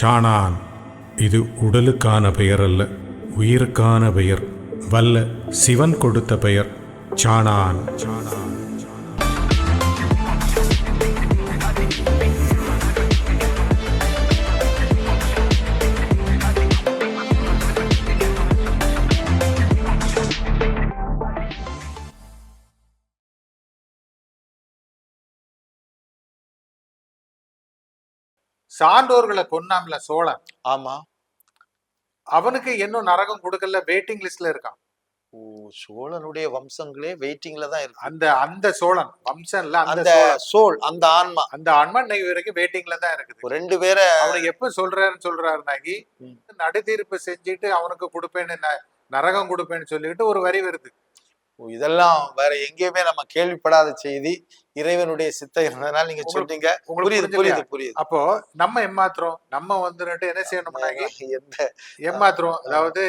சாணான். இது உடலுக்கான பெயர் அல்ல உயிருக்கான பெயர். வல்ல சிவன் கொடுத்த பெயர் சாணான். சாணான் சான்றோர்களை கொன்னாம்ல சோழன். ஆமா. அவனுக்கு இன்னும் நரகம் கொடுக்கல வெயிட்டிங் லிஸ்ட்ல இருக்கான். ஓ சோழனுடைய வம்சங்களே வெயிட்டிங்ல தான் இருக்கு. அந்த அந்த சோழன் வம்சம்ல அந்த அந்த. சோல் அந்த ஆன்மா. அந்த அன்மன் இன்னைக்கு வரைக்கும் வெயிட்டிங்ல தான் இருக்குது. ரெண்டு பேரை அவனுக்கு எப்ப சொல்றாருன்னு சொல்றாருனாக்கி ம். நடுதீர்ப்பு செஞ்சுட்டு அவனுக்கு கொடுப்பேன்னு நரகம் கொடுப்பேன்னு சொல்லிட்டு ஒரு வரி வருது. இதெல்லாம் வேற எங்கேயுமே நம்ம கேள்விப்படாத செய்தி. இறைவனுடைய சித்தம் இருந்ததுனால நீங்க உங்களுக்கு புரியுது? புரியுது புரியுது. அப்போ நம்ம ஏமாத்துறோம் நம்ம வந்துட்டு என்ன செய்யணும்னாக்கி எந்த ஏமாத்துறோம். அதாவது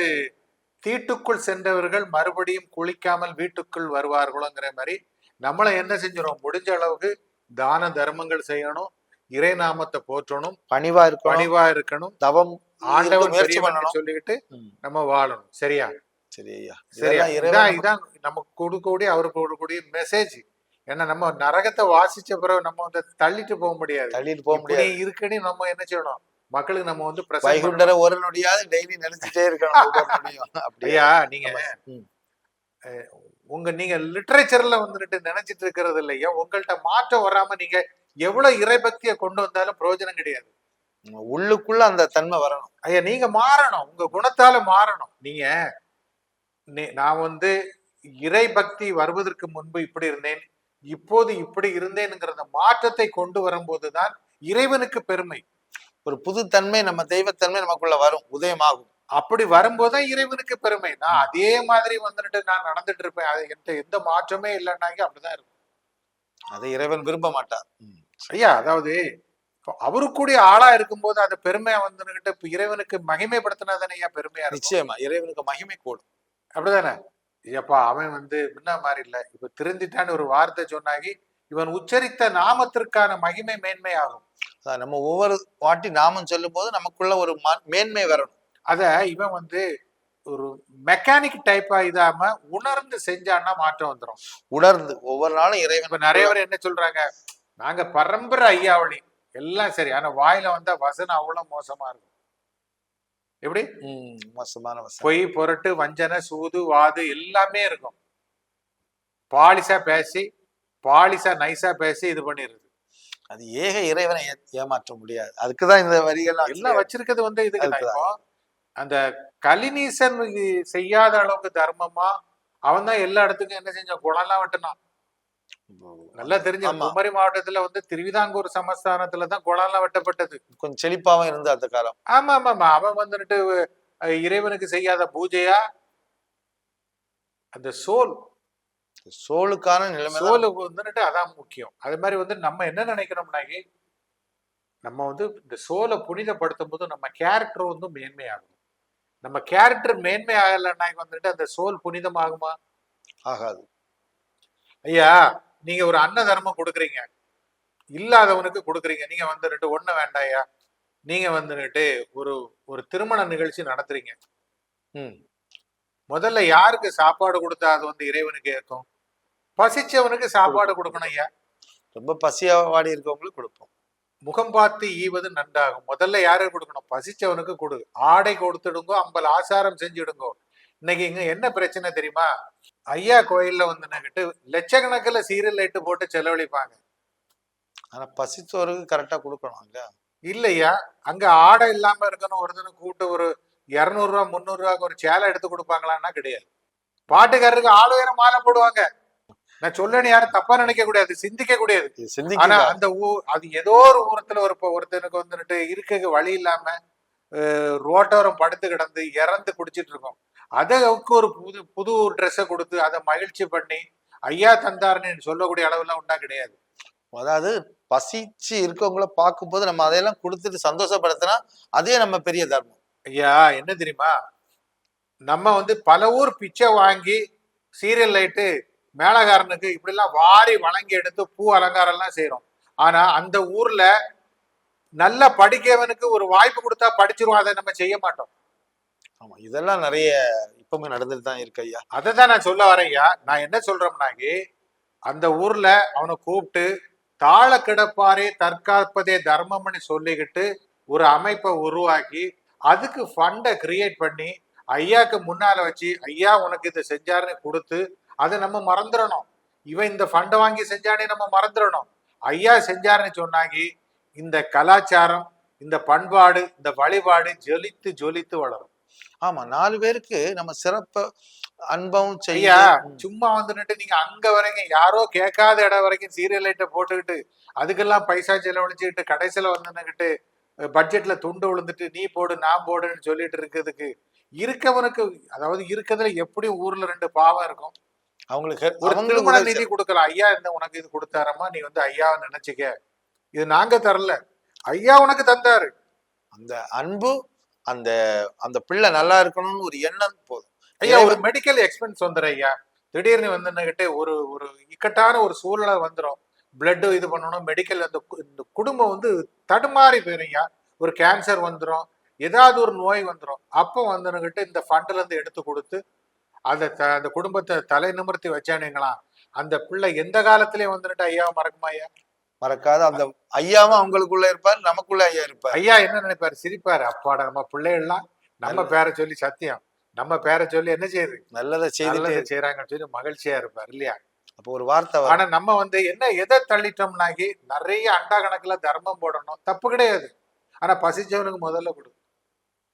தீட்டுக்குள் சென்றவர்கள் மறுபடியும் குளிக்காமல் வீட்டுக்குள் வருவார்களோங்கிற மாதிரி நம்மள என்ன செஞ்சிடும் முடிஞ்ச அளவுக்கு தான தர்மங்கள் செய்யணும் இறை நாமத்தை போற்றணும் பணிவா இருக்கணும் பணிவா இருக்கணும். தவம் ஆண்டவன் முயற்சி பண்ணணும். சொல்லிக்கிட்டு நம்ம வாழணும். சரியா? சரி ஐயா. சரியா இதெல்லாம் இதான் நமக்கு கொடுக்கக்கூடிய அவருக்கு கொடுக்கக்கூடிய மெசேஜ் ஏன்னா நம்ம நரகத்தை வாசிச்ச பிறகு நம்ம வந்து தள்ளிட்டு போக முடியாது. தள்ளிட்டு போக முடியாது. இருக்குன்னு நம்ம என்ன செய்யணும்? மக்களுக்கு நம்ம வந்து வைகுண்டரை ஒரு நொடியாவது டெய்லி நினைச்சிட்டே இருக்கணும். அப்படியா நீங்க. உங்க நீங்க லிட்டரேச்சர்ல வந்துட்டு நினைச்சிட்டு இருக்கிறது இல்லையா உங்கள்ட்ட மாற்றம் வராம நீங்க எவ்வளவு இறைபக்தியை கொண்டு வந்தாலும் பிரயோஜனம் கிடையாது. உள்ளுக்குள்ள அந்த தன்மை வரணும். ஐயா நீங்க மாறணும். உங்க குணத்தால மாறணும். நீங்க நான் வந்து இறைபக்தி வருவதற்கு முன்பு இப்படி இருந்தேன் இப்போது இப்படி இருந்தேனுங்கிற மாற்றத்தை கொண்டு வரும்போதுதான் இறைவனுக்கு பெருமை. ஒரு புது தன்மை நம்ம தெய்வத்தன்மை நமக்குள்ள வரும் உதயமாகும். அப்படி வரும்போதுதான் இறைவனுக்கு பெருமை. நான் அதே மாதிரி வந்துட்டு நான் நடந்துட்டு இருப்பேன் அது எந்த எந்த மாற்றமே இல்லைன்னாங்க அப்படிதான் இருக்கும். அதை இறைவன் விரும்ப மாட்டார். ஐயா அதாவது அவருக்குடைய ஆளா இருக்கும்போது அந்த பெருமையா வந்துகிட்டு இப்ப இறைவனுக்கு மகிமைப்படுத்தினா தானே பெருமையா நிச்சயமா இறைவனுக்கு மகிமை கூடும். அப்படிதானே? ஐயப்பா அவன் வந்து முன்ன மாதிரி இல்ல. இப்ப திருந்திட்டான்னு ஒரு வார்த்தை சொன்னாகி இவன் உச்சரித்த நாமத்திற்கான மகிமை மேன்மையாகும். அதான் நம்ம ஒவ்வொரு வாட்டி நாமம் சொல்லும் போது நமக்குள்ள ஒரு மேன்மை வரணும். அத இவன் வந்து ஒரு மெக்கானிக் டைப்பா இதாம உணர்ந்து செஞ்சான்னா மாற்றம் வந்துடும் உணர்ந்து ஒவ்வொரு நாளும் இறைவன் இப்ப நிறைய பேர் என்ன சொல்றாங்க? நாங்க பரம்பரை ஐயாவளி. எல்லாம் சரி ஆனா வாயில வந்தா வசனம் அவ்வளவு மோசமா இருக்கும். எப்படி? மோசமான பொய் பொருட்டு வஞ்சனை சூது வாது எல்லாமே இருக்கும். பாலிசா பேசி பாலிசா நைஸா பேசி இது பண்ணிருது அது ஏக இறைவனை ஏமாற்ற முடியாது. அதுக்குதான் இந்த வரிகள்லாம் எல்லாம் வச்சிருக்கிறது வந்து இதுக்கு அந்த கலினீசன் செய்யாத அளவுக்கு தர்மமா அவன் தான் எல்லா இடத்துக்கும் என்ன செஞ்சான்? குளம்லாம் வெட்டினான். நல்லா தெரிஞ்ச. குமரி மாவட்டத்துல வந்து திருவிதாங்கூர் சமஸ்தானத்துல தான் குளம்லாம் வெட்டப்பட்டது. கொஞ்சம் செழிப்பாவும் இருந்து அந்த காலம். ஆமா ஆமா ஆமா அவன் வந்துட்டு இறைவனுக்கு செய்யாத பூஜையா? அந்த சோல். சோளுக்கான நிலைமை சோலுக்கு வந்துட்டு அதான் முக்கியம். அது மாதிரி வந்து நம்ம என்ன நினைக்கிறோம்னாக்கி நம்ம வந்து இந்த சோலை புனிதப்படுத்தும் போது நம்ம கேரக்டர் வந்து மேன்மையாகும். நம்ம கேரக்டர் மேன்மை ஆகலைன்னாக்கி வந்துட்டு அந்த சோல் புனிதமாகுமா? ஆகாது. ஐயா நீங்க ஒரு அன்ன தர்மம் கொடுக்குறீங்க. இல்லாதவனுக்கு கொடுக்குறீங்க. நீங்க வந்துட்டு ஒண்ணு வேண்டாயா நீங்க வந்துட்டு ஒரு ஒரு திருமண நிகழ்ச்சி நடத்துறீங்க. ம். முதல்ல யாருக்கு சாப்பாடு கொடுத்தா அது வந்து இறைவனுக்கு ஏற்கும் பசிச்சவனுக்கு சாப்பாடு கொடுக்கணும் ஐயா. ரொம்ப பசியா வாடி இருக்கவங்களுக்கு கொடுப்போம். முகம் பார்த்து ஈவது நன்றாகும். முதல்ல யாருக்கு கொடுக்கணும்? பசிச்சவனுக்கு கொடு. ஆடை கொடுத்துடுங்கோ ஐம்பது ஆசாரம் செஞ்சுடுங்கோ. இன்னைக்கு இங்க என்ன பிரச்சனை தெரியுமா? ஐயா கோயில்ல வந்து நகிட்டு லட்சக்கணக்கில் சீரியல் லைட்டு போட்டு செலவழிப்பாங்க. ஆனா பசித்தோருக்கு கரெக்டா கொடுக்கணும் அங்க இல்லையா? அங்க ஆடை இல்லாம இருக்கணும். ஒருத்தனை கூட்டு ஒரு இரநூறுவா முந்நூறுரூவாக்கு ஒரு சேலை எடுத்து கொடுப்பாங்களான்னா கிடையாது. பாட்டுக்காரருக்கு ஆள் உயரம் மாலை போடுவாங்க. நான் சொல்லணும் யாரும் தப்பா நினைக்க கூடாது சிந்திக்க கூடாது ஆனா அந்த ஊ அது ஏதோ ஒரு ஊரத்துல ஒரு ஒருத்தனுக்கு வந்துட்டு இருக்க வழி இல்லாம ரோட்டோரம் படுத்து கிடந்து இறந்து குடிச்சிட்டு இருக்கோம். அதுக்கு ஒரு புது புது ட்ரெஸ்ஸை கொடுத்து அதை மகிழ்ச்சி பண்ணி ஐயா தந்தாருன்னு சொல்லக்கூடிய அளவுலாம் உண்டா கிடையாது. அதாவது பசிச்சு இருக்கவங்கள பார்க்கும்போது நம்ம அதையெல்லாம் கொடுத்துட்டு சந்தோஷப்படுத்தினா அதே நம்ம பெரிய தர்மம். ஐயா என்ன தெரியுமா? நம்ம வந்து பல ஊர் பிச்சை வாங்கி சீரியல் லைட்டு மேலகாரனுக்கு இப்படிலாம் வாரி வழங்கி எடுத்து பூ அலங்காரம் எல்லாம் செய்யறோம் ஆனா அந்த ஊர்ல நல்லா படிக்கவனுக்கு ஒரு வாய்ப்பு கொடுத்தா படிச்சிருவான் அதை நம்ம செய்ய மாட்டோம். ஆமா இதெல்லாம் நிறைய இப்பவுமே நடந்துட்டு தான் இருக்கு ஐயா. அதை தான் நான் சொல்ல வரேன்யா நான் என்ன சொல்றேன்னாக்கி அந்த ஊர்ல அவனை கூப்பிட்டு தாழ கிடப்பாரே தற்காப்பதே தர்மம்னு சொல்லிக்கிட்டு ஒரு அமைப்பை உருவாக்கி அதுக்கு ஃபண்டை கிரியேட் பண்ணி ஐயாக்கு முன்னால வச்சு ஐயா உனக்கு இதை செஞ்சாருன்னு கொடுத்து அதை நம்ம மறந்துடணும். இவன் இந்த ஃபண்டை வாங்கி செஞ்சானே நம்ம மறந்துடணும். ஐயா செஞ்சாருன்னு சொன்னாங்க இந்த கலாச்சாரம் இந்த பண்பாடு இந்த வழிபாடு ஜொலித்து ஜொலித்து வளரும். ஆமா நாலு பேருக்கு நம்ம சிறப்ப அன்பமும் செய்ய ஐயா சும்மா வந்துட்டு நீங்க அங்க வரைக்கும் யாரோ கேட்காத இடம் வரைக்கும் சீரியல் லைட்டை போட்டுக்கிட்டு அதுக்கெல்லாம் பைசா செலவழிச்சுக்கிட்டு கடைசியில வந்துன்னுக்கிட்டு பட்ஜெட்ல துண்டு விழுந்துட்டு நீ போடு நான் போடுன்னு சொல்லிட்டு இருக்கிறதுக்கு இருக்கவனுக்கு அதாவது இருக்கிறதுல எப்படியும் ஊர்ல ரெண்டு பாவம் இருக்கும்? அவங்களுக்கு ஒரு நிதி கொடுக்கலாம். ஐயா இந்த உனக்கு இது கொடுத்தாரம்மா நீ வந்து ஐயாவை நினைச்சுக்க. இது நாங்க தரல. ஐயா உனக்கு தந்தாரு. அந்த அன்பு அந்த அந்த பிள்ளை நல்லா இருக்கணும்னு ஒரு எண்ணம் போதும். ஐயா ஒரு மெடிக்கல் எக்ஸ்பென்ஸ் வந்துடும் ஐயா. திடீர்னு வந்துன்னுகிட்டு ஒரு ஒரு இக்கட்டான ஒரு சூழ்நிலை வந்துடும் பிளட் இது பண்ணணும் மெடிக்கல் அந்த இந்த குடும்பம் வந்து தடுமாறி போயிரும் ஐயா. ஒரு கேன்சர் வந்துடும் ஏதாவது ஒரு நோய் வந்துடும் அப்போ வந்துன்னுகிட்டு இந்த ஃபண்ட்ல இருந்து எடுத்து கொடுத்து அந்த த- அந்த குடும்பத்தை தலை நிமிர்த்தி வச்சானுங்களா அந்த பிள்ளை எந்த காலத்திலயும் வந்துட்டு ஐயாவை மறக்குமா ஐயா? மறக்காத அந்த ஐயாவும் அவங்களுக்குள்ள இருப்பார் நமக்குள்ள ஐயா இருப்பார். ஐயா என்ன நினைப்பாரு? சிரிப்பாரு. அப்பாடா நம்ம பிள்ளைகள்லாம் நம்ம பேரை சொல்லி சத்தியம். நம்ம பேரை சொல்லி என்ன செய்யுது? நல்லதை நல்லது செய்யறாங்கன்னு சொல்லி மகிழ்ச்சியா இருப்பார் இல்லையா? அப்போ ஒரு வார்த்தை. ஆனா நம்ம வந்து என்ன எதை தள்ளிட்டோம்னாக்கி நிறைய அண்டா கணக்குல தர்மம் போடணும். தப்பு கிடையாது. ஆனா பசிச்சவனுக்கு முதல்ல கொடு.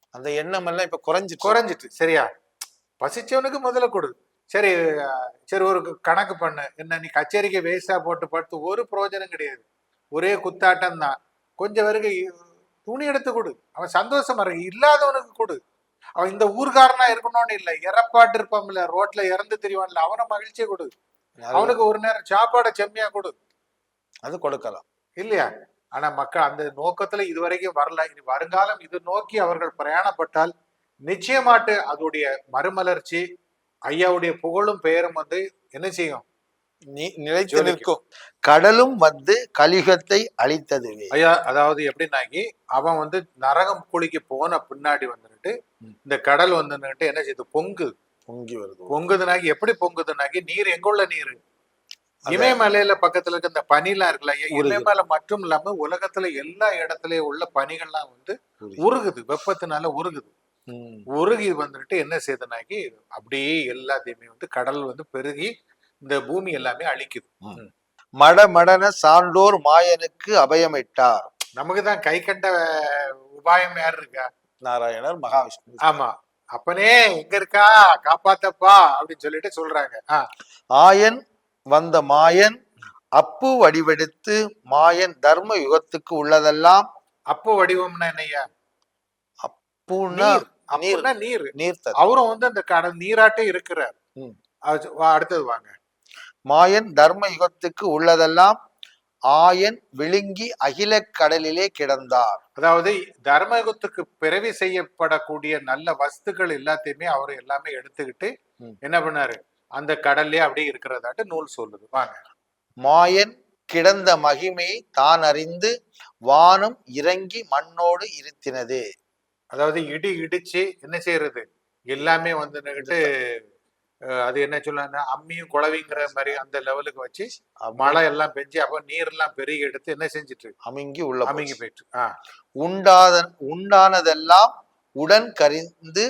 அந்த எண்ணம் எல்லாம் இப்ப குறைஞ்சிட்டு குறைஞ்சிட்டு சரியா? பசிச்சவனுக்கு முதல்ல கொடு. சரி சரி ஒரு கணக்கு பண்ணு. என்ன நீ கச்சேரிக்கு வேஸ்டா போட்டு படுத்து ஒரு பிரயோஜனம் கிடையாது. ஒரே குத்தாட்டம் தான். கொஞ்சம் வரைக்கும் துணி எடுத்து கொடு. அவன் சந்தோஷமா இருக்கு இல்லாதவனுக்கு கொடு. அவன் இந்த ஊர்காரனா இருக்கணும்னு இல்லை. இறப்பாட்டு இருப்பான்ல ரோட்ல இறந்து தெரியவான்ல அவனை மகிழ்ச்சியை கொடு. அவனுக்கு ஒரு நேரம் சாப்பாடை செம்மையா கொடு. அது கொடுக்கலாம். இல்லையா? ஆனா மக்கள் அந்த நோக்கத்துல இதுவரைக்கும் வரல. இனி வருங்காலம் இது நோக்கி அவர்கள் பிரயாணப்பட்டால் நிச்சயமாட்டு அதோடைய மறுமலர்ச்சி ஐயாவுடைய புகழும் பெயரும் வந்து என்ன செய்யும் நிலைத்து. நிற்கும் கடலும் வந்து கலிகத்தை அழித்ததுவே ஐயா அதாவது எப்படின்னாக்கி அவன் வந்து நரகம் குழிக்கு போன பின்னாடி வந்துட்டு. இந்த கடல் வந்துட்டு என்ன செய்யுது பொங்கு பொங்கி வருது பொங்குதுனாக்கி எப்படி பொங்குதுனாக்கி நீர் எங்குள்ள நீர் இமயமலையில பக்கத்துல இருக்க இந்த பனிலாம் இருக்குல்ல. இமயமலை மட்டும் இல்லாம உலகத்துல எல்லா இடத்துலயும் உள்ள பனிகள்லாம் வந்து உருகி. உருகுது வெப்பத்தினால உருகுது. உருகி வந்துட்டு என்ன செய்யுதுனாக்கி அப்படியே எல்லாத்தையுமே வந்து கடல் வந்து பெருகி இந்த பூமி எல்லாமே அழிக்குது. மட மடன சான்றோர் மாயனுக்கு அபயமிட்டார். நமக்கு தான் கை கண்ட உபாயம் யார் இருக்கா? நாராயணர் மகாவிஷ்ணு. ஆமா. அப்பனே எங்க இருக்கா? காப்பாத்தப்பா அப்படின்னு சொல்லிட்டு சொல்றாங்க. ஆயன் வந்த மாயன் அப்பு வடிவெடுத்து மாயன் தர்ம யுகத்துக்கு உள்ளதெல்லாம் அப்போ வடிவம்னா என்னய்யா? பூன்னா நீர் நீர்? நீர் அவரும் வந்து அந்த கடல் நீராட்டே இருக்கிறார். அடுத்தது வாங்க. மாயன் தர்ம யுகத்துக்கு உள்ளதெல்லாம் ஆயன் விழுங்கி அகில கடலிலே கிடந்தார். அதாவது தர்மயுகத்துக்கு பிறவி செய்யப்படக்கூடிய நல்ல வஸ்துக்கள் எல்லாத்தையுமே அவர் எல்லாமே எடுத்துக்கிட்டு. என்ன பண்ணாரு? அந்த கடல்லே அப்படியே இருக்கிறதாட்டு நூல் சொல்லுது. வாங்க. மாயன் கிடந்த மகிமையை தான் அறிந்து வானம் இறங்கி மண்ணோடு இருத்தினது. அதாவது இடி இடிச்சு என்ன செய்யறது? எல்லாமே வந்து நின்னுகிட்டு, அஹ், அது என்ன சொல்ல அம்மியும் குழவிங்கிற மாதிரி அந்த லெவலுக்கு வச்சு மழை எல்லாம் பெஞ்சு அப்ப நீர் எல்லாம் பெருகி எடுத்து என்ன செஞ்சுட்டு? அமுங்கி உள்ள அமுங்கி. போயிட்டு உண்டாத உண்டானதெல்லாம் உடன் கரிந்து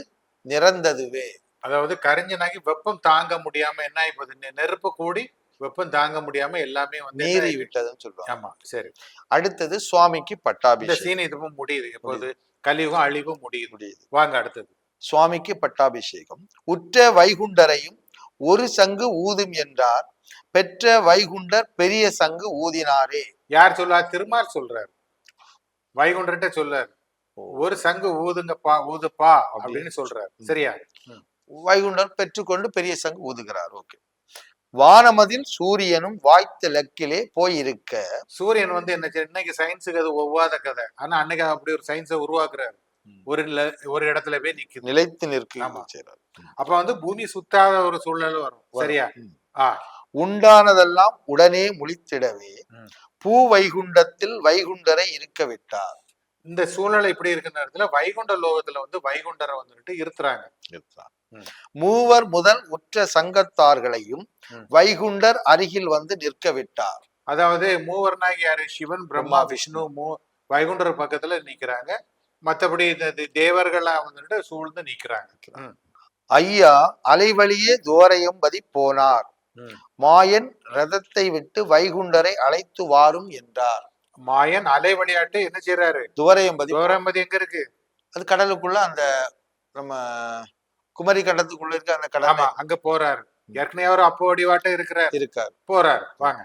நிறந்ததுவே. அதாவது கரிஞ்சனாக்கி வெப்பம் தாங்க முடியாம என்ன நெ- நெருப்பு கூடி வெப்பம் தாங்க முடியாம எல்லாமே வந்து ஆயிடுது? விட்டதுன்னு சொல்லுவாங்க. ஆமா சரி. அடுத்தது சுவாமிக்கு பட்டாபிஷேகம். சீன் இதுவும் முடியுது. எப்போது கலியுகம் அழிவும் முடியுது. முடியுது. வாங்க அடுத்தது. சுவாமிக்கு பட்டாபிஷேகம். உற்ற வைகுண்டரையும் ஒரு சங்கு ஊதும் என்றார். பெற்ற வைகுண்டர் பெரிய சங்கு ஊதினாரே. யார் சொல்லுவா திருமால் சொல்றாரு. வைகுண்டர்கிட்ட சொல்றாரு. ஒரு சங்கு ஊதுங்கப்பா ஊதுப்பா அப்படின்னு சொல்றாரு. சரியா? வைகுண்டர் பெற்றுக்கொண்டு பெரிய சங்கு ஊதுகிறார். ஓகே. வானமதில் சூரியனும் வாய்த்த லக்கிலே போயிருக்க. சூரியன் வந்து என்ன இன்னைக்கு சயின்ஸுக்கு அது ஒவ்வாத கதை. ஆனா அன்னைக்கு அப்படி ஒரு சயின்ஸை உருவாக்குறாரு. ஒரு ஒரு இடத்துல போய் நிக்குது. நிலைத்து நிற்க. அப்ப வந்து பூமி சுத்தாத ஒரு சூழ்நிலை வரும். சரியா? உண்டானதெல்லாம் உடனே முழித்திடவே. பூ வைகுண்டத்தில் வைகுண்டரை இருக்க விட்டார். இந்த சூழ்நிலை இப்படி இருக்கிற நேரத்துல வைகுண்ட லோகத்துல வந்து வைகுண்டரை வந்துட்டு இருத்துறாங்க. இருக்கிறார். மூவர் முதல் உற்ற சங்கத்தார்களையும். வைகுண்டர் அருகில் வந்து நிற்க விட்டார். அதாவது மூவர்னாகி யாரு? சிவன் பிரம்மா விஷ்ணு மூ வைகுண்டர் பக்கத்துல நிக்கிறாங்க. மத்தபடி இந்த தேவர்கள்லாம் வந்துட்டு சூழ்ந்து நிக்கிறாங்க. ஐயா அலைவழியே துவரையம்பதி போனார். மாயன் ரதத்தை விட்டு வைகுண்டரை அழைத்து வாரும் என்றார். மாயன் அலை விளையாட்டு என்ன செய்யறாரு துவரையம்பதி கௌரம்பதி எங்க இருக்கு? அது கடலுக்குள்ள அந்த நம்ம குமரி கண்டத்துக்குள்ள இருக்க அந்த கடல் அங்க போறாரு. ஏற்கனவே அவர் அப்போ வடிவாட்டம் இருக்கிறார். இருக்கார். போறாரு வாங்க.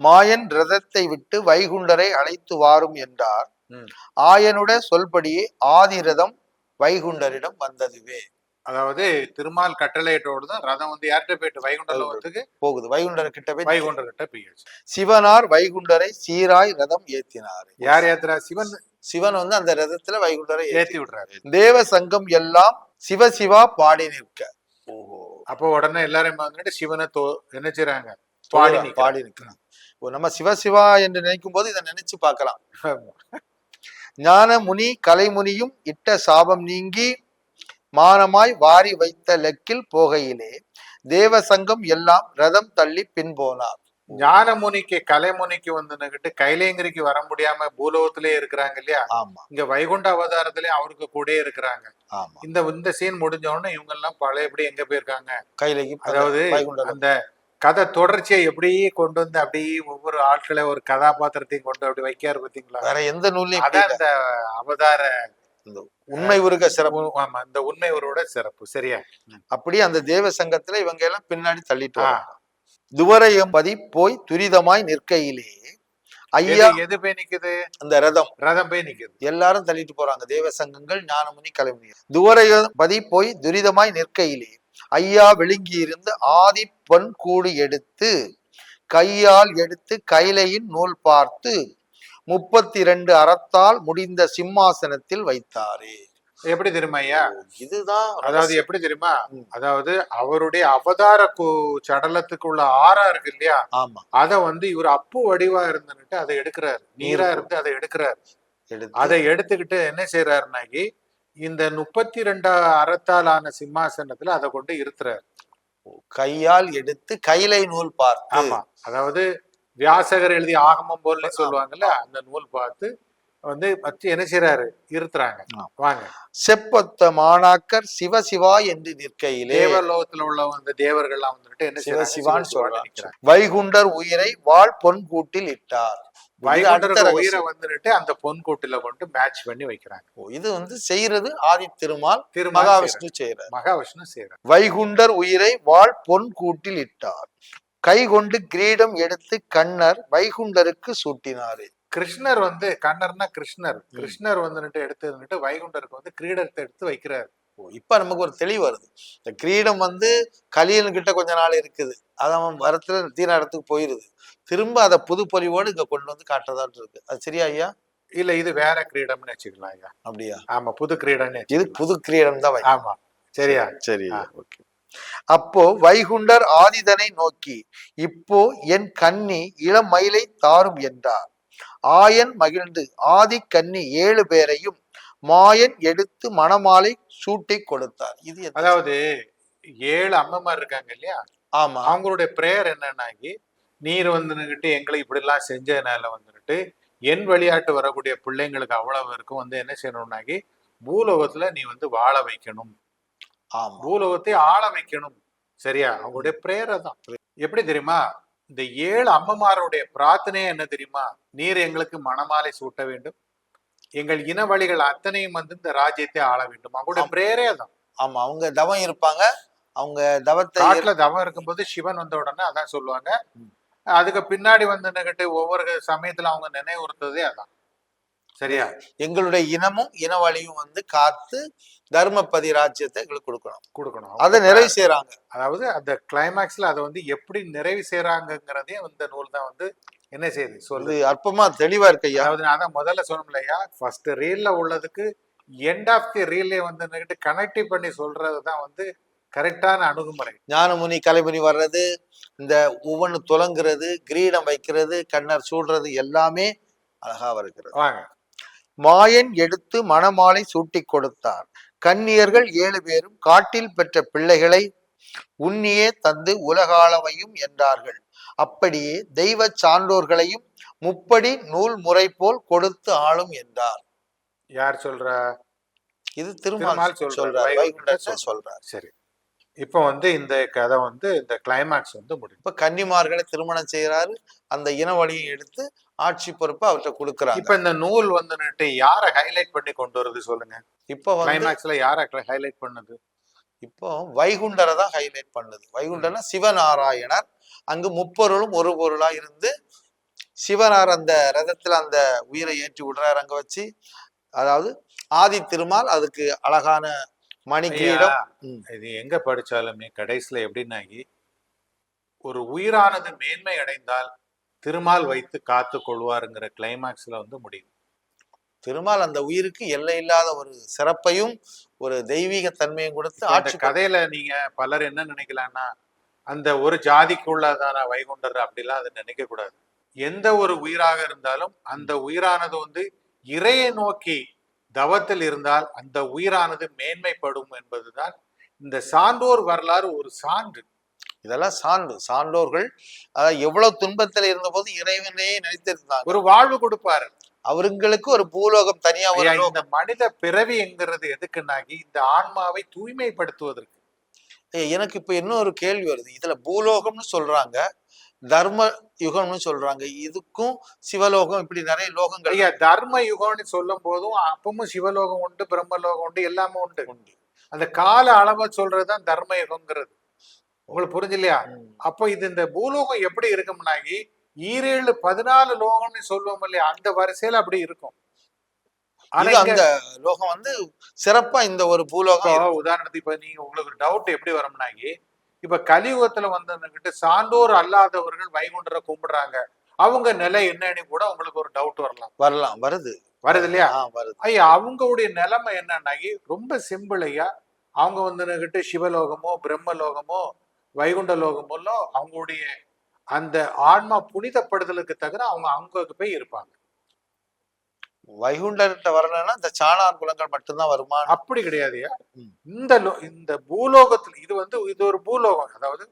மாயன் ரதத்தை விட்டு வைகுண்டரை அழைத்து வாரும் என்றார். ம். ஆயனுட சொல்படியே ஆதிரதம் வைகுண்டரிடம் வந்ததுவே. அதாவது திருமால் கட்டளையிட்டோடு தான் ரதம் வந்து யார்கிட்ட போயிட்டு? வைகுண்ட லோகத்துக்கு போகுது. வைகுண்டர் கிட்ட போய் வைகுண்டர் கிட்ட போயிடுச்சு சிவனார் வைகுண்டரை சீராய் ரதம் ஏத்தினார். யார் ஏத்துறா? சிவன். சிவன் வந்து அந்த ரதத்துல வைகுண்டரை ஏத்தி விடுறாரு. தேவ சங்கம் எல்லாம் சிவ சிவா பாடி நிற்க. ஓஹோ. அப்போ உடனே எல்லாரும் சிவனை தோ என்ன செய்றாங்க? பாடி பாடி இப்போ நம்ம சிவ சிவா என்று நினைக்கும் போது இதை நினைச்சு பார்க்கலாம். ஞான முனி கலைமுனியும் இட்ட சாபம் நீங்கி மானமாய் வாரி வைத்த லெக்கில் போகையிலே தேவ சங்கம் எல்லாம் ரதம் தள்ளி பின் போனார் ஞானமுனிக்கு கலைமுனிக்கு வந்துன்னுகிட்டு கைலேங்கிரிக்கு வர முடியாம பூலோகத்திலே இருக்கிறாங்க இல்லையா? இங்க வைகுண்ட அவதாரத்திலே அவருக்கு கூடயே இருக்கிறாங்க. இந்த இந்த சீன் முடிஞ்ச உடனே இவங்க எல்லாம் பழையபடி எங்க போயிருக்காங்க? கைலைக்கு அதாவது அந்த கதை தொடர்ச்சியை எப்படியே கொண்டு வந்து அப்படியே ஒவ்வொரு ஆட்களை ஒரு கதாபாத்திரத்தையும் கொண்டு அப்படி வைக்காரு பாத்தீங்களா? வேற எந்த நூல்லையும் அதான் இந்த அவதார உண்மை உருக சிறப்பு. ஆமா இந்த உண்மை ஒருவோட சிறப்பு. சரியா? அப்படியே அந்த தேவ சங்கத்துல இவங்க எல்லாம் பின்னாடி தள்ளிட்டு. துவரையம்பதி போய் துரிதமாய் நிற்கையிலே. ஐயா எது- போய் நிக்குது? அந்த ரதம். ரதம் போய் நிக்குது. எல்லாரும் தள்ளிட்டு போறாங்க. தேவ சங்கங்கள் ஞானமுனி கலைமுனி துவரையம்பதி போய் துரிதமாய் நிற்கையிலே. ஐயா விழுங்கி இருந்து ஆதி பொன் கூடு எடுத்து கையால் எடுத்து கைலையின் நூல் பார்த்து முப்பத்தி இரண்டு அறத்தால் முடிந்த சிம்மாசனத்தில் வைத்தாரே. எப்படி தெரியுமா ஐயா? இதுதான் அதாவது எப்படி தெரியுமா. அதாவது அவருடைய அவதார சடலத்துக்குள்ள ஆறா இருக்கு இல்லையா? ஆமா. அத வந்து இவர் அப்பு வடிவா இருந்துட்டு அதை எடுக்கிறாரு. நீரா இருந்து அதை எடுக்கிறாரு. அதை எடுத்துக்கிட்டு என்ன செய்யறாருனாக்கி இந்த முப்பத்தி ரெண்டா அறத்தாலான சிம்மாசனத்துல அதை கொண்டு இருத்துறாரு. கையால் எடுத்து கைலை நூல் பார்த்து. ஆமா. அதாவது வியாசகர் எழுதிய ஆகமம் போல சொல்லுவாங்கல்ல அந்த நூல் பார்த்து வந்து வச்சு என்ன செய்யறாரு இருத்துறாங்க. வாங்க. செப்பொத்த மாணாக்கர் சிவ சிவா என்று நிற்கையிலே தேவலோகத்துல உள்ள அந்த தேவர்கள்லாம் வந்துட்டு என்ன சிவ? சிவான்னு சொல்றாங்க. வைகுண்டர் உயிரை வாழ் பொன் கூட்டில் இட்டார் ரகசியம். உயிரை வந்துட்டு அந்த பொன் கூட்டுல கொண்டு மேட்ச் பண்ணி வைக்கிறாங்க. ஓ, இது வந்து செய்யறது ஆதி திருமால் மகாவிஷ்ணு செய்யறார் மகாவிஷ்ணு செய்யறாங்க வைகுண்டர் உயிரை வாழ் பொன் கூட்டில் இட்டார். கை கொண்டு கிரீடம் எடுத்து கண்ணர் வைகுண்டருக்கு சூட்டினாரு. கிருஷ்ணர் வந்து கண்ணர்னா கிருஷ்ணர். கிருஷ்ணர் வந்துட்டு எடுத்து வந்துட்டு வைகுண்டருக்கு வந்து கிரீடத்தை எடுத்து வைக்கிறாரு. இப்ப நமக்கு ஒரு தெளிவு வருது. இந்த கிரீடம் வந்து கலியன் கிட்ட கொஞ்ச நாள் இருக்குது. அது அவன் வரத்துல தீன இடத்துக்கு போயிருது. திரும்ப அதை புது பொலிவோடு இங்க கொண்டு வந்து காட்டுறதாட்டு இருக்கு. அது சரியா ஐயா? இல்ல இது வேற கிரீடம்னு வச்சுக்கலாம் ஐயா. அப்படியா? ஆமா புது கிரீடம்னு இது. புது கிரீடம் தான் ஆமா. சரியா? சரி. ஓகே. அப்போ வைகுண்டர் ஆதிதனை நோக்கி இப்போ என் கன்னி இளமயிலை தாரும் என்றார். ஆயன் மகிழ்ந்து ஆதி கன்னி ஏழு பேரையும் மாயன் எடுத்து மணமாலை சூட்டி கொடுத்தார். இது அதாவது ஏழு அம்மமார் இருக்காங்க இல்லையா? ஆமா. அவங்களுடைய பிரேயர் என்னன்னாக்கி நீர் வந்துகிட்டு எங்களை இப்படி எல்லாம் செஞ்சதுனால வந்துட்டு என் விளையாட்டு வரக்கூடிய பிள்ளைங்களுக்கு அவ்வளவு இருக்கும். வந்து என்ன செய்யணும்னாக்கி பூலோகத்துல நீ வந்து வாழ வைக்கணும். ஆமா. பூலோகத்தை ஆள வைக்கணும். சரியா? அவங்களுடைய பிரேயரை தான் எப்படி தெரியுமா? இந்த ஏழு அம்மமாருடைய பிரார்த்தனையே என்ன தெரியுமா? நீர் எங்களுக்கு மணமாலை சூட்ட வேண்டும். எங்கள் இனவழிகள் அத்தனையும் வந்து இந்த ராஜ்யத்தை ஆள வேண்டும். அவங்களுடைய ஆமா. பிரேயரே தான் ஆமா அவங்க தவம் இருப்பாங்க. அவங்க தவத்தை காட்டுல தவம் இருக்கும்போது சிவன் வந்த உடனே அதான் சொல்லுவாங்க. அதுக்கு பின்னாடி வந்து நின்னுகிட்டு ஒவ்வொரு சமயத்துல அவங்க நினைவுறுத்ததே அதான். சரியா? எங்களுடைய இனமும் இனவழியும் வந்து காத்து தர்மபதி ராஜ்யத்தை எங்களுக்கு கொடுக்கணும். கொடுக்கணும். அதை நிறைவு செய்யறாங்க அதாவது அந்த கிளைமேக்ஸ்ல அதை வந்து எப்படி நிறைவு செய்யறாங்கிறதே இந்த நூல் தான் வந்து என்ன செய்யுது இது சொல்லுது அற்புதமா தெளிவா இருக்கு ஐயா. அதாவது நான் தான் முதல்ல சொன்னோம்லையா ஃபர்ஸ்ட் ரீல்ல உள்ளதுக்கு எண்ட் ஆஃப் தி ரீல்லே வந்து கனெக்டிவ் பண்ணி சொல்றது தான் வந்து கரெக்டான அணுகுமுறை. ஞானமுனி கலைமுனி வர்றது இந்த ஒவ்வொன்று துலங்குறது கிரீடம் வைக்கிறது கண்ணர் சூடுறது எல்லாமே அழகா வருகிறது. வாங்க. மாயன் எடுத்து மணமாலை சூட்டிக் கொடுத்தார். கன்னியர்கள் ஏழு பேரும் காட்டில் பெற்ற பிள்ளைகளை உன்னியே தந்து உலகாளவையும் என்றார்கள். அப்படியே தெய்வ சான்றோர்களையும் முப்படி நூல் முறை போல் கொடுத்து ஆளும் என்றார். யார் சொல்றா? இது திருமால் சொல்றார். சொல்றார். சரி. இப்போ வந்து இந்த கதை வந்து இந்த கிளைமாக்ஸ் வந்து முடியும் இப்ப கன்னிமார்களை திருமணம் செய்யறாரு அந்த இனவழியை எடுத்து ஆட்சி பொறுப்பை அவர்கிட்ட கொடுக்குறாங்க. இப்ப இந்த நூல் வந்துட்டு யார ஹைலைட் பண்ணி கொண்டு வருது சொல்லுங்க? இப்போ கிளைமாக்ஸ்ல யார ஹைலைட் பண்ணுது? இப்போ வைகுண்டரை தான் ஹைலைட் பண்ணுது. வைகுண்டர்னா சிவநாராயணர் அங்கு முப்பொருளும் ஒரு பொருளா இருந்து சிவனார் அந்த ரதத்துல அந்த உயிரை ஏற்றி விடுறாரு அங்க வச்சு. அதாவது ஆதி திருமால் அதுக்கு அழகான மணி கிரீடம். இது எங்க படிச்சாலுமே கடைசியில எப்படின்னாகி ஒரு உயிரானது மேன்மை அடைந்தால் திருமால் வைத்து காத்து கொள்வாருங்கிற கிளைமாக்ஸ்ல வந்து முடியும். திருமால் அந்த உயிருக்கு எல்லை இல்லாத ஒரு சிறப்பையும் ஒரு தெய்வீக தன்மையும் கொடுத்து ஆட்சி கதையில நீங்க பலர் என்ன நினைக்கலாம்னா அந்த ஒரு ஜாதிக்குள்ளதான வைகுண்டர் அப்படிலாம் அதை நினைக்க கூடாது. எந்த ஒரு உயிராக இருந்தாலும் அந்த உயிரானது வந்து இறையை நோக்கி தவத்தில் இருந்தால் அந்த உயிரானது மேன்மைப்படும் என்பதுதான் இந்த சான்றோர் வரலாறு ஒரு சான்று. இதெல்லாம் சான்று. சான்றோர்கள் அதாவது எவ்வளவு துன்பத்தில் இருந்தபோது இறைவனையே நினைத்திருந்தாங்க ஒரு வாழ்வு கொடுப்பாரு. அவர்களுக்கு ஒரு பூலோகம் தனியா. இந்த மனித பிறவி என்கிறது எதுக்குன்னாகி இந்த ஆன்மாவை தூய்மைப்படுத்துவதற்கு. எனக்கு இப்ப இன்னொரு கேள்வி வருது. இதுல பூலோகம்னு சொல்றாங்க தர்ம யுகம்னு சொல்றாங்க. இதுக்கும் சிவலோகம் இப்படி நிறைய லோகங்கள் ஐயா தர்ம யுகம்னு சொல்லும் போதும் அப்பவும் சிவலோகம் உண்டு பிரம்மலோகம் உண்டு எல்லாமே உண்டு. உண்டு. அந்த கால அளவை சொல்றதுதான் தர்ம யுகம்ங்கிறது. உங்களுக்கு புரிஞ்சில்லையா. அப்போ இது இந்த பூலோகம் எப்படி இருக்கும்னாகி ஈரேழு பதினாலு லோகம்னு சொல்லுவோம் இல்லையா? அந்த வரிசையில அப்படி இருக்கும். ஆனா அந்த லோகம் வந்து சிறப்பா இந்த ஒரு பூலோகம். உதாரணத்துக்கு இப்ப நீங்க உங்களுக்கு டவுட் எப்படி வரும்னாகி இப்ப கலியுகத்துல வந்துகிட்டு சான்றோர் அல்லாதவர்கள் வைகுண்டரை கும்பிடுறாங்க. அவங்க நிலை என்னன்னு கூட உங்களுக்கு ஒரு டவுட் வரலாம். வரலாம். வருது. வருது இல்லையா? வருது. ஐயா அவங்களுடைய நிலைமை என்னன்னாகி ரொம்ப சிம்பிள் ஐயா. அவங்க வந்துகிட்டு சிவலோகமோ பிரம்மலோகமோ வைகுண்ட லோகமோ அவங்களுடைய அந்த ஆன்மா புனிதப்படுதலுக்கு தகுந்த அவங்க அங்க போய் இருப்பாங்க. வைகுண்டர்கிட்ட வரணும்னா இந்த சாணார் குலங்கள் மட்டும்தான் வருமா அப்படி கிடையாதுயா ம். இந்த இந்த பூலோகத்துல இது வந்து இது ஒரு பூலோகம். அதாவது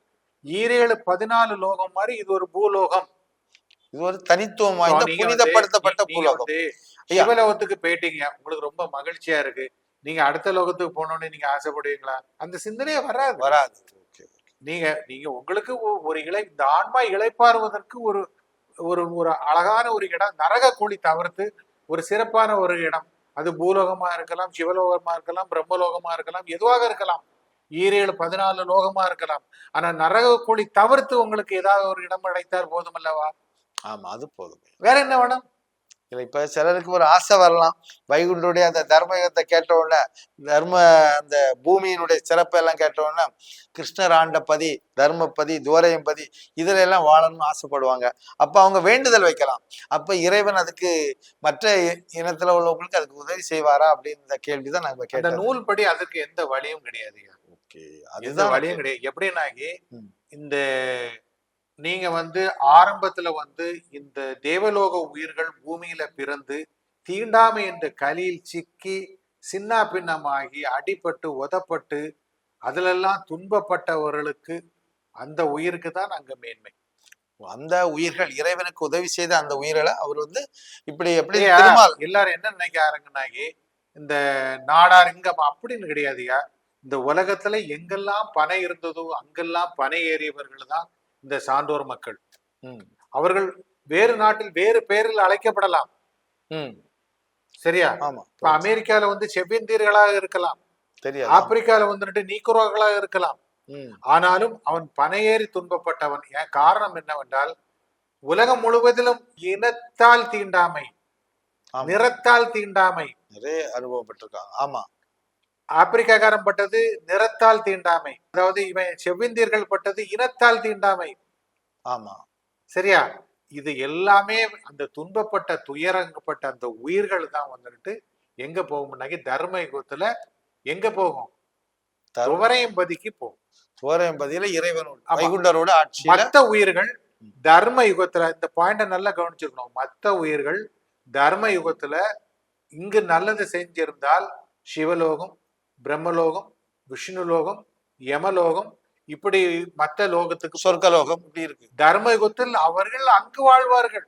ஈரேழு பதினாலு லோகம் மாதிரி இது ஒரு பூலோகம். இது ஒரு தனித்துவம் வாய்ந்த புனிதப்படுத்தப்பட்ட பூலோகம். சிவலோகத்துக்கு போயிட்டீங்க. உங்களுக்கு ரொம்ப மகிழ்ச்சியா இருக்கு. நீங்க அடுத்த லோகத்துக்கு போகணும்னு நீங்க ஆசைப்படுவீங்களா? அந்த சிந்தனையே வராது. வராது. நீங்க நீங்க உங்களுக்கு ஒரு இழை இந்த ஆன்மா இளைப்பாறுவதற்கு ஒரு ஒரு ஒரு அழகான ஒரு இடம் நரக கூலி தவிர்த்து ஒரு சிறப்பான ஒரு இடம். அது பூலோகமா இருக்கலாம் சிவலோகமா இருக்கலாம் பிரம்மலோகமா இருக்கலாம் எதுவாக இருக்கலாம். ஈரேழு பதினாலு லோகமா இருக்கலாம். ஆனா நரக கூலி தவிர்த்து உங்களுக்கு ஏதாவது ஒரு இடம் அடைத்தால் போதுமல்லவா? ஆமா அது போதும். வேற என்ன வேணும்? இல்ல இப்ப சிலருக்கு ஒரு ஆசை வரலாம். வைகுண்டருடைய அந்த தர்மயுகத்தை கேட்ட உடனே தர்ம அந்த பூமியினுடைய சிறப்பை எல்லாம் கேட்ட உடனே கிருஷ்ணர் ஆண்ட பதி தர்மபதி துவரையும் பதி இதுல எல்லாம் வாழணும்னு ஆசைப்படுவாங்க. அப்ப அவங்க வேண்டுதல் வைக்கலாம். அப்ப இறைவன் அதுக்கு மற்ற இனத்துல உள்ளவங்களுக்கு அதுக்கு உதவி செய்வாரா அப்படின்ற கேள்விதான் நாங்க கேட்டோம் நூல் படி அதற்கு எந்த வழியும் கிடையாது ஓகே அதுதான் வழியும் கிடையாது. எப்படின்னாகி ம். இந்த நீங்க வந்து ஆரம்பத்துல வந்து இந்த தேவலோக உயிர்கள் பூமியில பிறந்து தீண்டாமை என்ற கலியில் சிக்கி சின்ன பின்னமாகி அடிபட்டு உதப்பட்டு அதிலெல்லாம் துன்பப்பட்டவர்களுக்கு அந்த உயிருக்கு தான் அங்க மேன்மை. அந்த உயிர்கள் இறைவனுக்கு உதவி செய்த அந்த உயிர்களை அவர் வந்து இப்படி எப்படி எல்லாரும் என்ன நினைக்கிறாங்கன்னாகி இந்த நாடார் இங்கம் அப்படின்னு கிடையாதுயா இந்த உலகத்துல எங்கெல்லாம் பனை இருந்ததோ அங்கெல்லாம் பனை ஏறியவர்கள் தான் இந்த சான்றோர் மக்கள். அவர்கள் வேறு நாட்டில் வேறு பெயரில் அழைக்கப்படலாம். சரியா? ஆமா. இப்ப அமெரிக்கால வந்து செவ்விந்தீர்களாக இருக்கலாம். ஆப்பிரிக்கால வந்துட்டு நீக்குரோக்களாக இருக்கலாம். ஆனாலும் அவன் பனையேறி துன்பப்பட்டவன். ஏன் காரணம் என்னவென்றால் உலகம் முழுவதிலும் இனத்தால் தீண்டாமை. நிறத்தால் தீண்டாமை. நிறைய அனுபவப்பட்டிருக்காங்க. ஆமா. ஆப்பிரிக்காக்காரன் பட்டது நிறத்தால் தீண்டாமை. அதாவது இவன் செவ்விந்தியர்கள் பட்டது இனத்தால் தீண்டாமை. ஆமா. சரியா? இது எல்லாமே அந்த துன்பப்பட்ட துயரங்கப்பட்ட அந்த உயிர்கள் தான் வந்துட்டு எங்க போகும்னாக்கி தர்ம யுகத்துல எங்க போகும்? துவரையம்பதிக்கு போகும். சோரையம்பதியில இறைவனோட ஆட்சியில மத்த உயிர்கள் தர்ம யுகத்துல இந்த பாயிண்ட நல்லா கவனிச்சிருக்கணும். மத்த உயிர்கள் தர்ம யுகத்துல இங்கு நல்லது செஞ்சிருந்தால் சிவலோகம் பிரம்மலோகம் விஷ்ணுலோகம் யமலோகம் இப்படி மற்ற லோகத்துக்கு சொர்க்கலோகம் இப்படி இருக்கு. தர்மயுகத்தில் அவர்கள் அங்கு வாழ்வார்கள்.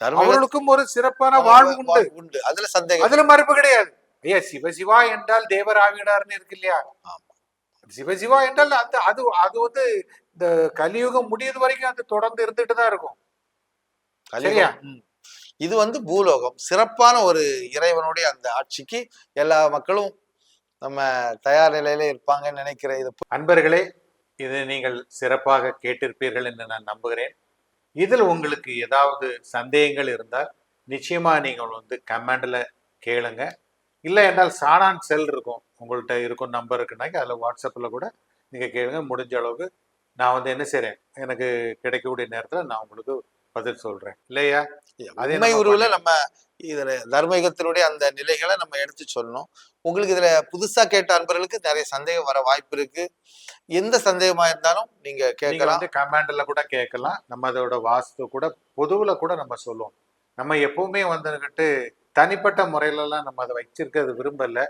அவர்களுக்கும் ஒரு சிறப்பான வாழ்வு உண்டு. உண்டு. அதுல சந்தேகம் அதுல மறுப்பு கிடையாது. ஐயா சிவசிவா என்றால் தேவராவிடார்னு இருக்கு இல்லையா. சிவசிவா என்றால் அந்த அது அது வந்து இந்த கலியுகம் முடியுது வரைக்கும் அது தொடர்ந்து இருந்துட்டு தான் இருக்கும். சரியா? இது வந்து பூலோகம். சிறப்பான ஒரு இறைவனுடைய அந்த ஆட்சிக்கு எல்லா மக்களும் நம்ம தயார் நிலையில இருப்பாங்கன்னு நினைக்கிறேன். இது அன்பர்களே இது நீங்கள் சிறப்பாக கேட்டிருப்பீர்கள் என்று நான் நம்புகிறேன். இதில் உங்களுக்கு ஏதாவது சந்தேகங்கள் இருந்தால் நிச்சயமா நீங்கள் வந்து கமெண்ட்ல கேளுங்க. இல்லை என்றால் சாணான் செல் இருக்கும் உங்கள்கிட்ட இருக்கும் நம்பர் இருக்குனாக்கி அதில் வாட்ஸ்அப்பில் கூட நீங்கள் கேளுங்க முடிஞ்ச அளவுக்கு நான் வந்து என்ன செய்கிறேன் எனக்கு கிடைக்கக்கூடிய நேரத்தில் நான் உங்களுக்கு பதில் சொல்கிறேன் இல்லையா? அதே உருவுல நம்ம இதுல தர்மயுகத்தினுடைய அந்த நிலைகளை நம்ம எடுத்து சொல்லணும். உங்களுக்கு இதுல புதுசா கேட்ட அன்பர்களுக்கு நிறைய சந்தேகம் வர வாய்ப்பு இருக்கு. எந்த சந்தேகமா இருந்தாலும் நீங்க கேட்கலாம். கமாண்ட்ல கூட கேட்கலாம். நம்ம அதோட வாஸ்து கூட பொதுவுல கூட நம்ம சொல்லுவோம். நம்ம எப்பவுமே வந்துகிட்டு தனிப்பட்ட முறையிலலாம் நம்ம அதை வச்சிருக்கிறது விரும்பல.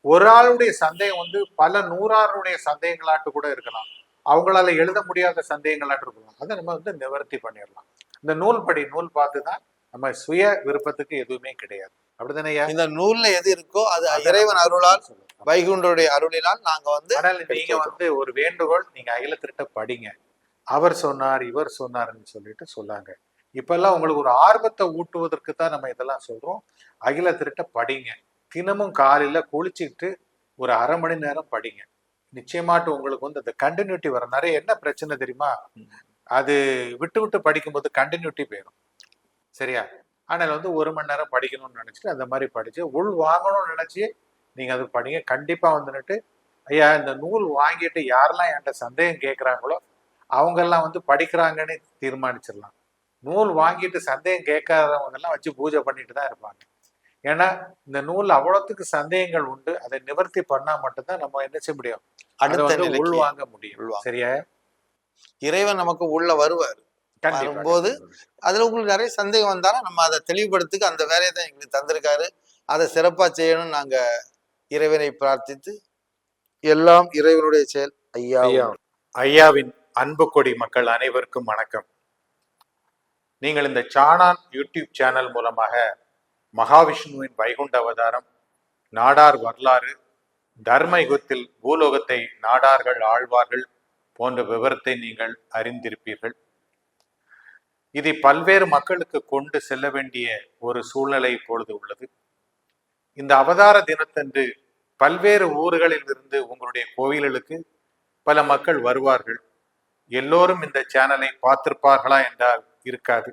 ஒரு ஆளுடைய சந்தேகம் வந்து பல நூறாருடைய சந்தேகங்களாட்டு கூட இருக்கலாம். அவங்களால எழுத முடியாத சந்தேகங்களாட்டு இருக்கலாம். அதை நம்ம வந்து நிவர்த்தி பண்ணிடலாம். இந்த நூல் படி நூல் பார்த்து தான் நம்ம சுய விருப்பத்துக்கு எதுவுமே கிடையாது. அப்படிதானேயா இந்த நூல்ல எது இருக்கோ அது இறைவன் அருளால். வைகுண்டருடைய அருளினால் நாங்க வந்து ஆனால் நீங்க வந்து ஒரு வேண்டுகோள் நீங்க அகில திருட்ட படிங்க. அவர் சொன்னார் இவர் சொன்னார்னு சொல்லிட்டு சொன்னாங்க இப்பெல்லாம் உங்களுக்கு ஒரு ஆர்வத்தை ஊட்டுவதற்கு தான் நம்ம இதெல்லாம் சொல்றோம். அகில திருட்ட படிங்க. தினமும் காலையில குளிச்சுட்டு ஒரு அரை மணி நேரம் படிங்க. நிச்சயமாட்டு உங்களுக்கு வந்து அந்த கண்டினியூட்டி வர நிறைய என்ன பிரச்சனை தெரியுமா? அது விட்டு விட்டு படிக்கும்போது கண்டினியூட்டி போயிடும் சரியா? ஆனால் வந்து ஒரு மணி நேரம் படிக்கணும்னு நினைச்சிட்டு அந்த மாதிரி படிச்சு உள் வாங்கணும்னு நினைச்சு நீங்க அது படிங்க. கண்டிப்பா வந்துட்டு ஐயா இந்த நூல் வாங்கிட்டு யாரெல்லாம் என்கிட்ட சந்தேகம் கேட்குறாங்களோ அவங்கெல்லாம் வந்து படிக்கிறாங்கன்னு தீர்மானிச்சிடலாம். நூல் வாங்கிட்டு சந்தேகம் கேட்காதவங்க எல்லாம் வச்சு பூஜை பண்ணிட்டு தான் இருப்பாங்க. ஏன்னா இந்த நூல் அவ்வளோத்துக்கு சந்தேகங்கள் உண்டு. அதை நிவர்த்தி பண்ணா மட்டும்தான் நம்ம என்ன செய்ய முடியும்? அதை வந்து நிலைக்கு உள்வாங்க முடியும். சரியா? இறைவன் நமக்கு உள்ள வருவார். வரும்போது. அதுல உங்களுக்கு நிறைய சந்தேகம் வந்தாலும் நம்ம அதை தெளிவுபடுத்துக்கு அந்த வேலையை தான் எங்களுக்கு தந்திருக்காரு. அதை சிறப்பா செய்யணும்னு நாங்க இறைவனை பிரார்த்தித்து எல்லாம் இறைவனுடைய செயல் ஐயா ஐயா ஐயாவின் அன்பு கொடி மக்கள் அனைவருக்கும் வணக்கம். நீங்கள் இந்த சாணான் யூடியூப் சேனல் மூலமாக மகாவிஷ்ணுவின் வைகுண்ட அவதாரம் நாடார் வரலாறு தர்ம யுகத்தில் பூலோகத்தை நாடார்கள் ஆழ்வார்கள் போன்ற விவரத்தை நீங்கள் அறிந்திருப்பீர்கள். இதை பல்வேறு மக்களுக்கு கொண்டு செல்ல வேண்டிய ஒரு சூழ்நிலை இப்பொழுது உள்ளது. இந்த அவதார தினத்தன்று பல்வேறு ஊர்களில் இருந்து உங்களுடைய கோவில்களுக்கு பல மக்கள் வருவார்கள். எல்லோரும் இந்த சேனலை பார்த்திருப்பார்களா என்றால் இருக்காது.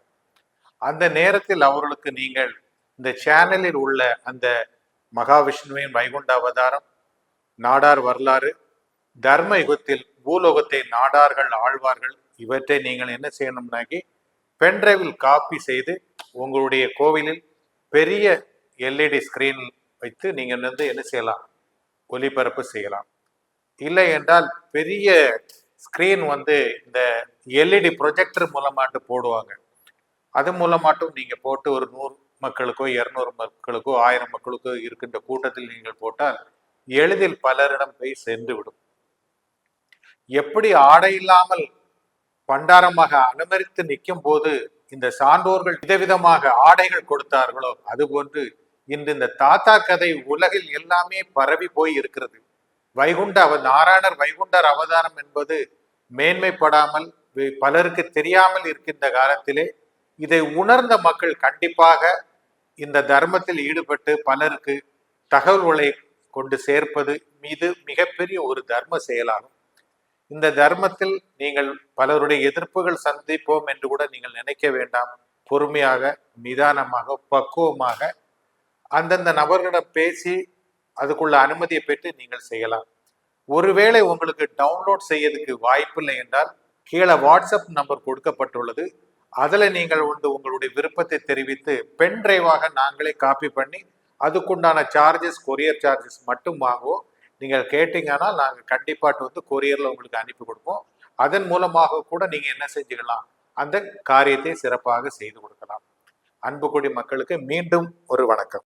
அந்த நேரத்தில் அவர்களுக்கு நீங்கள் இந்த சேனலில் உள்ள அந்த மகாவிஷ்ணுவின் வைகுண்ட அவதாரம் நாடார் வரலாறு தர்ம யுகத்தில் பூலோகத்தை நாடார்கள் ஆழ்வார்கள் இவற்றை நீங்கள் என்ன செய்யணும்னாக்கி பென்டிரைவில் காப்பி செய்து உங்களுடைய கோவிலில் பெரிய எல்இடி ஸ்கிரீன் வைத்து நீங்கள் வந்து என்ன செய்யலாம்? ஒளிபரப்பு செய்யலாம். இல்லை என்றால் பெரிய ஸ்கிரீன் வந்து இந்த எல்இடி ப்ரொஜெக்டர் மூலமாட்டு போடுவாங்க. அது மூலமாட்டும் நீங்கள் போட்டு ஒரு நூறு மக்களுக்கோ இரநூறு மக்களுக்கோ ஆயிரம் மக்களுக்கோ இருக்கின்ற கூட்டத்தில் நீங்கள் போட்டால் எளிதில் பலரிடம் போய் சென்று விடும். எப்படி ஆடை இல்லாமல் பண்டாரமாக அனுமதித்து நிற்கும் போது இந்த சான்றோர்கள் விதவிதமாக ஆடைகள் கொடுத்தார்களோ அதுபோன்று இன்று இந்த தாத்தா கதை உலகில் எல்லாமே பரவி போய் இருக்கிறது. வைகுண்ட அவ நாராயணர் வைகுண்டர் அவதாரம் என்பது மேன்மைப்படாமல் பலருக்கு தெரியாமல் இருக்கின்ற காலத்திலே இதை உணர்ந்த மக்கள் கண்டிப்பாக இந்த தர்மத்தில் ஈடுபட்டு பலருக்கு தகவல்களை கொண்டு சேர்ப்பது மீது மிகப்பெரிய ஒரு தர்ம செயலாகும். இந்த தர்மத்தில் நீங்கள் பலருடைய எதிர்ப்புகள் சந்திப்போம் என்று கூட நீங்கள் நினைக்க வேண்டாம். பொறுமையாக நிதானமாக பக்குவமாக அந்தந்த நபர்களிடம் பேசி அதுக்குள்ள அனுமதியை பெற்று நீங்கள் செய்யலாம். ஒருவேளை உங்களுக்கு டவுன்லோட் செய்யறதுக்கு வாய்ப்பில்லை என்றால் கீழே வாட்ஸ்அப் நம்பர் கொடுக்கப்பட்டுள்ளது. அதில் நீங்கள் வந்து உங்களுடைய விருப்பத்தை தெரிவித்து பென் டிரைவாக நாங்களே காப்பி பண்ணி அதுக்குண்டான சார்ஜஸ் கொரியர் சார்ஜஸ் மட்டும் வாங்குவோம். நீங்கள் கேட்டீங்கன்னா நாங்கள் கண்டிப்பாட்டு வந்து கொரியரில் உங்களுக்கு அனுப்பி கொடுப்போம். அதன் மூலமாக கூட நீங்கள் என்ன செஞ்சுக்கலாம் அந்த காரியத்தை சிறப்பாக செய்து கொடுக்கலாம். அன்புக்குடி மக்களுக்கு மீண்டும் ஒரு வணக்கம்.